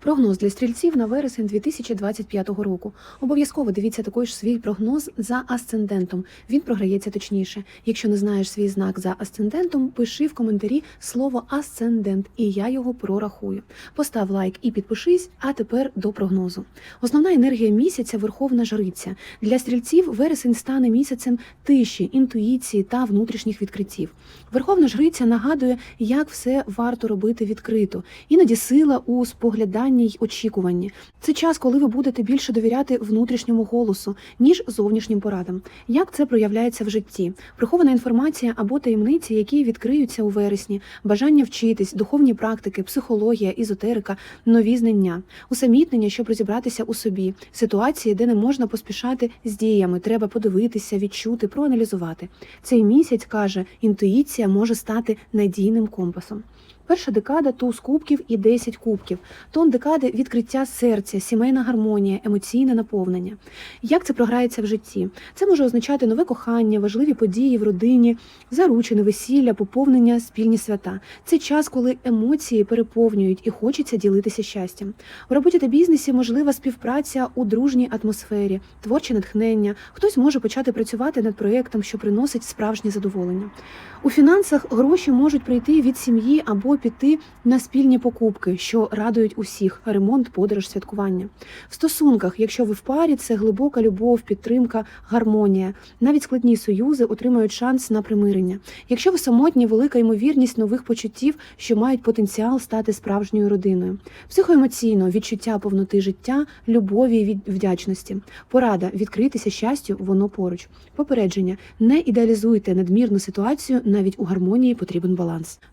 Прогноз для стрільців на вересень 2025 року. Обов'язково дивіться також свій прогноз за асцендентом. Він програється точніше. Якщо не знаєш свій знак за асцендентом, пиши в коментарі слово асцендент, і я його прорахую. Постав лайк і підпишись. А тепер до прогнозу. Основна енергія місяця верховна жриця. Для стрільців вересень стане місяцем тиші, інтуїції та внутрішніх відкриттів. Верховна жриця нагадує, як все варто робити відкрито. Іноді сила у спогляданні й очікуванні. Це час, коли ви будете більше довіряти внутрішньому голосу, ніж зовнішнім порадам. Як це проявляється в житті? Прихована інформація або таємниці, які відкриються у вересні, бажання вчитись, духовні практики, психологія, ізотерика, нові знання, усамітнення, щоб розібратися у собі, ситуації, де не можна поспішати з діями, треба подивитися, відчути, проаналізувати. Цей місяць каже, інтуїція може стати надійним компасом. Перша декада туз кубків і 10 кубків. Тон декади відкриття серця, сімейна гармонія, емоційне наповнення. Як це програється в житті? Це може означати нове кохання, важливі події в родині, заручини, весілля, поповнення, спільні свята. Це час, коли емоції переповнюють і хочеться ділитися щастям. У роботі та бізнесі можлива співпраця у дружній атмосфері, творче натхнення. Хтось може почати працювати над проєктом, що приносить справжнє задоволення. У фінансах гроші можуть прийти від сім'ї або піти на спільні покупки, що радують усіх ремонт, подорож, святкування. В стосунках, якщо ви в парі, це глибока любов, підтримка, гармонія. Навіть складні союзи отримають шанс на примирення. Якщо ви самотні, велика ймовірність нових почуттів, що мають потенціал стати справжньою родиною. Психоемоційно відчуття повноти життя, любові і від- вдячності. Порада відкритися щастю, воно поруч. Попередження: не ідеалізуйте надмірну ситуацію, навіть у гармонії потрібен баланс.